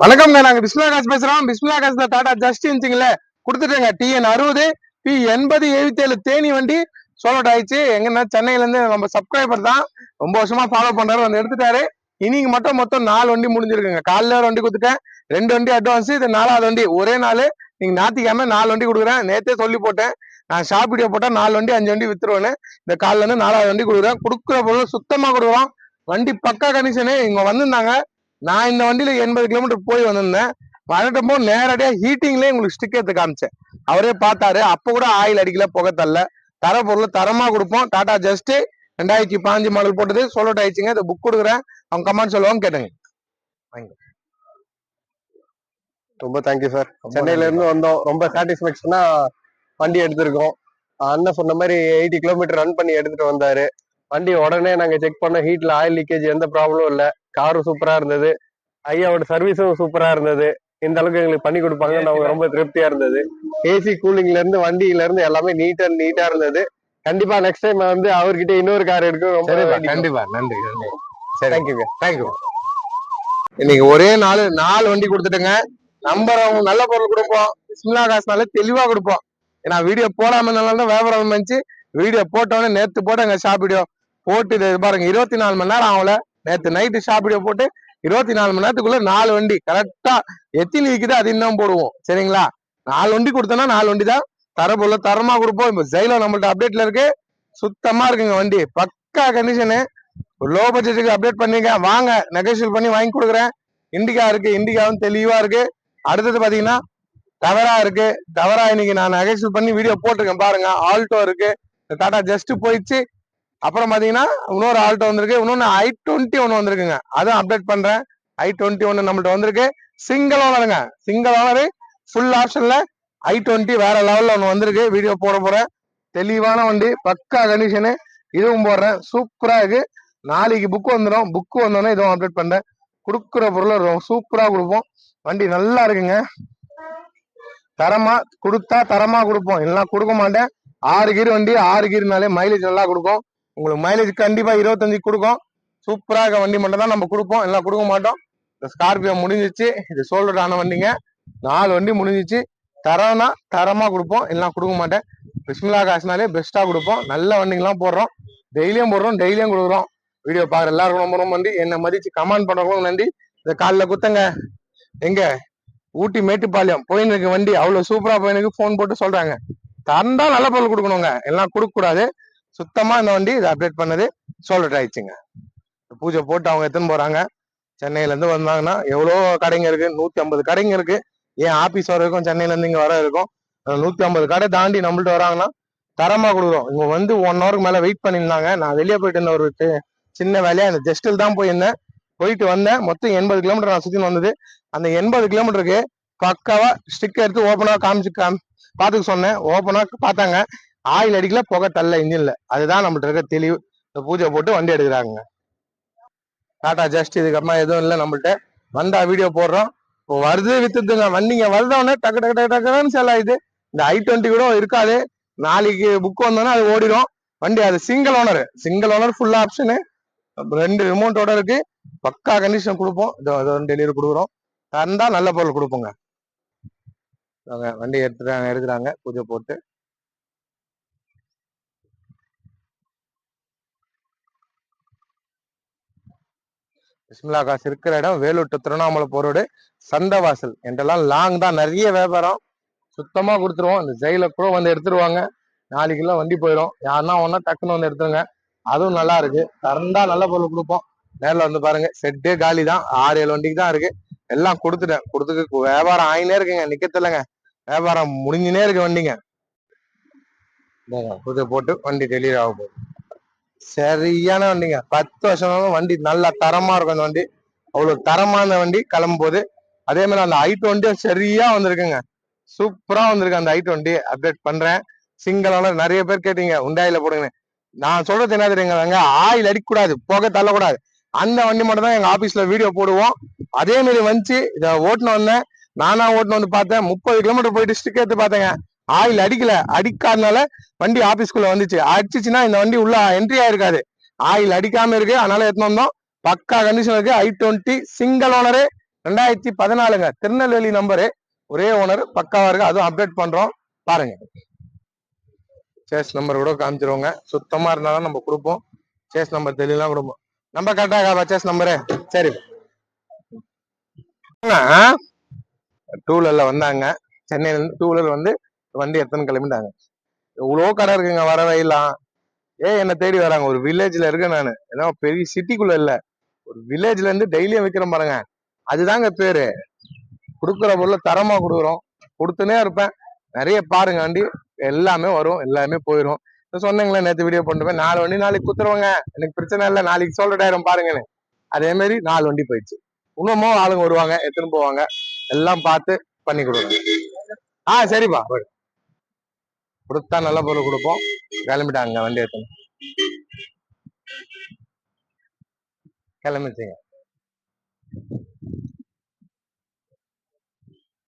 வணக்கம்ங்க நாங்க பிஸ்மிலா காசு பேசுறோம். பிஸ்மிலா காசுல டாடா ஜஸ்ட் இருந்துச்சுங்களே கொடுத்துட்டேங்க. டிஎன் அறுபது பி எண்பது எழுபத்தி ஏழு தேனி வண்டி சோலோட் ஆயிடுச்சு. எங்கன்னா சென்னையில இருந்து நம்ம சப்ஸ்கிரைபர் தான். ரொம்ப வருஷமா ஃபாலோ பண்றாரு. வந்து எடுத்துட்டாரு. இன்னைக்கு மட்டும் மொத்தம் நாலு வண்டி முடிஞ்சிருக்குங்க. காலைல ஒரு வண்டி கொடுத்துட்டேன். ரெண்டு வண்டி அட்வான்ஸ் இது நாலாவது வண்டி. ஒரே நாள். நீங்க நாத்திக்காம நாலு வண்டி கொடுக்குறேன். நேத்தே சொல்லி போட்டேன். நான் ஷாப் வீடியோ போட்டா நாலு வண்டி அஞ்சு வண்டி வித்துருவேன்னு. இந்த காலில இருந்து நாலாவது வண்டி கொடுக்குறேன். கொடுக்குற பொருள் சுத்தமா கொடுக்குறோம் வண்டி பக்கா கண்டிஷனு இவங்க வந்திருந்தாங்க. நான் இந்த வண்டியில எண்பது கிலோமீட்டர் போய் வந்திருந்தேன். வரட்டும் போது நேரடியா ஹீட்டிங்லயே உங்களுக்கு ஸ்டிக் எடுத்து காமிச்சேன். அவரே பார்த்தாரு. அப்ப கூட ஆயில் அடிக்கல புகை தரல. தர பொருள் தரமா கொடுப்போம். டாடா ஜஸ்ட் ரெண்டாயிரத்தி பாஞ்சு மாடல் போட்டது. சோலோட் ஆயிடுச்சுங்க இந்த புக் கொடுக்குறேன். அவங்க கமெண்ட் சொல்லுவாங்க கேட்டுங்க. ரொம்ப தேங்க்யூ சார் சென்னையில இருந்து வந்தோம். ரொம்ப சாட்டிஸ்பேக்ஷனா வண்டி எடுத்திருக்கோம். அண்ணன் சொன்ன மாதிரி எயிட்டி கிலோமீட்டர் ரன் பண்ணி எடுத்துட்டு வந்தாரு. வண்டி உடனே நாங்க செக் பண்ணோம். ஹீட்ல ஆயில் லீக்கேஜ் எந்த ப்ராப்ளமும் இல்ல. காரும் சூப்பரா இருந்தது. ஐயாவோட சர்வீஸும் சூப்பரா இருந்தது. இந்த அளவுக்கு எங்களுக்கு பண்ணி கொடுப்பாங்கன்னு அவங்க ரொம்ப திருப்தியா இருந்தது. ஏசி கூலிங்ல இருந்து வண்டியில இருந்து எல்லாமே நீட் அண்ட் நீட்டா இருந்தது. கண்டிப்பா நெக்ஸ்ட் டைம் வந்து அவர்கிட்ட இன்னொரு கார் எடுக்கும் ரொம்ப கண்டிப்பா நன்றி நன்றி. சரி. தேங்க்யூங்க தேங்க்யூ இன்னைக்கு ஒரே நாலு நாலு வண்டி கொடுத்துட்டுங்க. நம்பர் அவங்க நல்ல பொருள் கொடுப்போம். பிஸ்மிலா காசுனால தெளிவா கொடுப்போம். ஏன்னா வீடியோ போடாம தான் வியாபாரம் வந்துச்சு வீடியோ போட்டோன்னே நேத்து போட்டேங்க ஷாப் வீடியோ போட்டு பாருங்க இருபத்தி நாலு மணி நேரம் ஆகல. நேற்று நைட்டு ஷாப்பிட போட்டு இருபத்தி நாலு மணி நேரத்துக்குள்ள நாலு வண்டி. கரெக்டா எத்தனை விக்குது அது இன்னும் போடுவோம். சரிங்களா? நாலு வண்டி கொடுத்தோம்னா நாலு வண்டி தான் தர போல தரமா கொடுப்போம். இப்ப ஜெயிலோ நம்மள்ட்ட அப்டேட்ல இருக்கு. சுத்தமா இருக்குங்க வண்டி. பக்கா கண்டிஷனு லோ பட்ஜெட்டுக்கு அப்டேட் பண்ணிக்க வாங்க நெகோசியல் பண்ணி வாங்கி கொடுக்குறேன். இண்டிகா இருக்கு இண்டிகாவும் தெளிவா இருக்கு. அடுத்தது பாத்தீங்கன்னா தவறா இருக்கு. தவறா இன்னைக்கு நான் நெகோசியல் பண்ணி வீடியோ போட்டிருக்கேன் பாருங்க. ஆல்டோ இருக்கு. டாடா ஜஸ்ட் போயிடுச்சு. அப்புறம் பார்த்தீங்கன்னா இன்னொரு ஆல்டோ வந்திருக்கு. இன்னொன்று ஐ டுவெண்ட்டி ஒன்று வந்திருக்குங்க. அதுவும் அப்டேட் பண்ணுறேன் ஐ டுவெண்ட்டி ஒன்று நம்மள்ட்ட வந்திருக்கு. சிங்கிள் ஓனருங்க சிங்கிள் ஓனரு ஃபுல் ஆப்ஷனில் ஐ டுவெண்ட்டி வேற லெவலில் ஒன்று வந்திருக்கு. வீடியோ போட போகிறேன் தெளிவான வண்டி பக்கா கண்டிஷனு இதுவும் போடுறேன். சூப்பராக இருக்கு. நாளைக்கு புக்கு வந்துடும் புக்கு வந்தோடனே இதுவும் அப்டேட் பண்ணுறேன் கொடுக்குற பொருளை சூப்பராக கொடுப்போம். வண்டி நல்லா இருக்குங்க. தரமாக கொடுத்தா தரமாக கொடுப்போம். எல்லாம் கொடுக்க மாட்டேன். ஆறு கீர் வண்டி ஆறு கீர்னாலே மைலேஜ் நல்லா கொடுக்கும். உங்களுக்கு மைலேஜ் கண்டிப்பா இருபத்தஞ்சு கொடுக்கும். சூப்பராக வண்டி மட்டும் தான் நம்ம கொடுப்போம். எல்லாம் கொடுக்க மாட்டோம். இந்த ஸ்கார்பியோ முடிஞ்சிச்சு. இது சோல்டர் ஆன வண்டிங்க. நாலு வண்டி முடிஞ்சிச்சு. தரம்னா தரமா கொடுப்போம். எல்லாம் கொடுக்க மாட்டேன். பிஸ்மிலா காசுனாலே பெஸ்டா கொடுப்போம். நல்ல வண்டிங்கெல்லாம் போடுறோம். டெய்லியும் போடுறோம். டெய்லியும் கொடுக்குறோம். வீடியோ பாக்குற எல்லாருக்கும் ரொம்ப ரொம்ப நன்றி. என்னை மதிச்சு கமெண்ட் பண்றவங்களும் நன்றி. இந்த காலில் குத்தங்க. எங்க? ஊட்டி மேட்டுப்பாளையம். போயின்னு இருக்கு வண்டி. அவ்வளவு சூப்பரா போயினுக்கு ஃபோன் போட்டு சொல்றாங்க. தந்தா நல்ல பொருள் கொடுக்கணுங்க. எல்லாம் கொடுக்க சுத்தமாக இந்த வண்டி இதை அப்டேட் பண்ணது சோல்ட் ஆயிடுச்சுங்க பூஜை போட்டு அவங்க எத்தனை போகிறாங்க சென்னையிலேருந்து வந்தாங்கன்னா எவ்வளோ கடைங்க இருக்குது நூற்றி ஐம்பது கடைங்க இருக்குது ஏன் ஆஃபீஸ் வர இருக்கும் சென்னையிலேருந்து இங்கே வர இருக்கும் நூற்றி ஐம்பது கடை தாண்டி நம்மள்ட்ட வராங்கன்னா தரமாக கொடுக்குறோம். இவங்க வந்து ஒன் ஹவருக்கு மேலே வெயிட் பண்ணியிருந்தாங்க. நான் வெளியே போயிட்டு இருந்த ஒரு சின்ன வேலையாக அந்த ஜஸ்டில் தான் போயிருந்தேன். போயிட்டு வந்தேன். மொத்தம் எண்பது கிலோமீட்டர் நான் சுற்றின்னு வந்தது. அந்த எண்பது கிலோமீட்டருக்கு பக்காவாக ஸ்டிக் எடுத்து ஓப்பனாக காமிச்சு காமி பார்த்துக்க சொன்னேன். ஓப்பனாக பார்த்தாங்க. ஆயில் அடிக்கல புகை தள்ள இன்ஜின்ல அதுதான் நம்மள்ட்ட இருக்க தெளிவு. இந்த பூஜை போட்டு வண்டி எடுக்கிறாங்க டாடா ஜஸ்ட் இதுக்கப்புறமா எதுவும் இல்லை நம்மள்ட்ட. வந்தா வீடியோ போடுறோம். இப்போ வருது வித்துதுங்க வண்டிங்க வருதோடனே டக்கு டக்கு டக்கு டக்குன்னு செல் ஆயிடுது. இந்த ஐ டுவெண்ட்டி கூட இருக்காது. நாளைக்கு புக் வந்தோன்னா அது ஓடிடும் வண்டி அது single owner single owner full option ரெண்டு ரிமோட்டோட இருக்கு. பக்கா கண்டிஷன் கொடுப்போம். டெலிவரி கொடுக்குறோம். தந்தா நல்ல பொருள் கொடுப்போங்க. வண்டி எடுத்துறாங்க எடுக்கிறாங்க. பூஜை போட்டு. பிஸ்மிலா காசு இருக்கிற இடம் வேலூர் திருவண்ணாமலை போரோடு சந்தவாசல் என்றெல்லாம் லாங் தான். நிறைய வியாபாரம். சுத்தமா கொடுத்துருவோம். இந்த ஜெயில கூட வந்து எடுத்துருவாங்க. நாளைக்கெல்லாம் வண்டி போயிடும் யாருன்னா ஒன்னா டக்குன்னு வந்து எடுத்துருங்க. அதுவும் நல்லா இருக்கு. தரந்தா நல்ல பொருள் கொடுப்போம். நேர்ல வந்து பாருங்க. செட்டே காலி தான். ஆறு ஏழு வண்டிக்கு தான் இருக்கு. எல்லாம் கொடுத்துட்டேன். கொடுத்துக்கு வியாபாரம் ஆயினே இருக்குங்க. நிக்கத்தில்லைங்க வியாபாரம் முடிஞ்சுனே இருக்கு வண்டிங்க. இந்தாங்க, பூஜை போட்டு வண்டி டெலிவரி ஆக போகுது. சரியான வண்டிங்க. பத்து வருஷம் வண்டி நல்லா தரமா இருக்கும் அந்த வண்டி. அவ்வளவு தரமான வண்டி கிளம்பும் போது அதே மாதிரி அந்த ஐ டுவெண்ட்டியும் சரியா வந்திருக்குங்க. சூப்பரா வந்திருக்கு அந்த ஐ டுவெண்ட்டி அப்டேட் பண்றேன். சிங்கிள் ஓனர் நிறைய பேர் கேட்டீங்க உண்டாயில போடுங்க நான் சொல்றது என்ன தெரியுங்க ஆயில் அடிக்கக்கூடாது புகை தள்ளக்கூடாது. அந்த வண்டி மட்டும் தான் எங்க ஆபீஸ்ல வீடியோ போடுவோம். அதே மாதிரி வந்துச்சு இதை ஓட்டுன வந்தேன் நானா ஓட்டுன வந்து பார்த்தேன் முப்பது கிலோமீட்டர் போயிட்டு ஸ்டிக் எடுத்து பார்த்தேங்க. ஆயில் அடிக்கல அடிக்காதனால வண்டி ஆபீஸ்க்குள்ள வந்துச்சு. அடிச்சுச்சுன்னா இந்த வண்டி உள்ள என்ட்ரி ஆயிருக்காது. ஆயில் அடிக்காம இருக்கு அதனால எடுத்துன்னு வந்தோம்? பக்கா கண்டிஷன் இருக்கு. ஐ டுவெண்ட்டி சிங்கிள் ஓனரு ரெண்டாயிரத்தி பதினாலுங்க. திருநெல்வேலி நம்பரு ஒரே ஓனர் பக்காவா இருக்கு. அதுவும் அப்டேட் பண்றோம். பாருங்க. சேஸ் நம்பர் கூட காமிச்சிருவோங்க. சுத்தமா இருந்தாலும் நம்ம கொடுப்போம். சேஸ் நம்பர் தெளிவெல்லாம் கொடுப்போம். நம்ம கரெக்டாக சேஸ் நம்பரு சரி. டூ வீலர்ல வந்தாங்க. சென்னையில இருந்து டூ வீலர் வந்து வண்டி எத்தனை கிளம்பிட்டாங்க. இவ்வளோ கடை இருக்குங்க வர வயலாம் ஏ என்ன தேடி வராங்க? ஒரு வில்லேஜ்ல இருக்கேன் நான். ஏன்னா பெரிய சிட்டிக்குள்ள இல்ல. ஒரு வில்லேஜ்ல இருந்து டெய்லியும் விற்கிறேன் பாருங்க. அதுதாங்க பேரு. கொடுக்குற பொருளை தரமா கொடுக்குறோம். கொடுத்துனே இருப்பேன். நிறைய பாருங்க வண்டி எல்லாமே வரும். எல்லாமே போயிடும் சொன்னீங்களே நேற்று வீடியோ பண்ணிட்டு நாலு வண்டி நாளைக்கு குத்துருவாங்க. எனக்கு பிரச்சனை இல்லை. நாளைக்கு சோல்ட் பாருங்கன்னு. அதே மாதிரி நாலு வண்டி போயிடுச்சு. இன்னமும் ஆளுங்க வருவாங்க எடுத்துன்னு போவாங்க. எல்லாம் பார்த்து பண்ணி கொடுங்க. ஆ சரிப்பா. கொடுத்தா நல்ல பொருள் கொடுப்போம். கிளம்பிட்டாங்க வண்டி எடுத்துன்னு. கிளம்பிச்சிங்க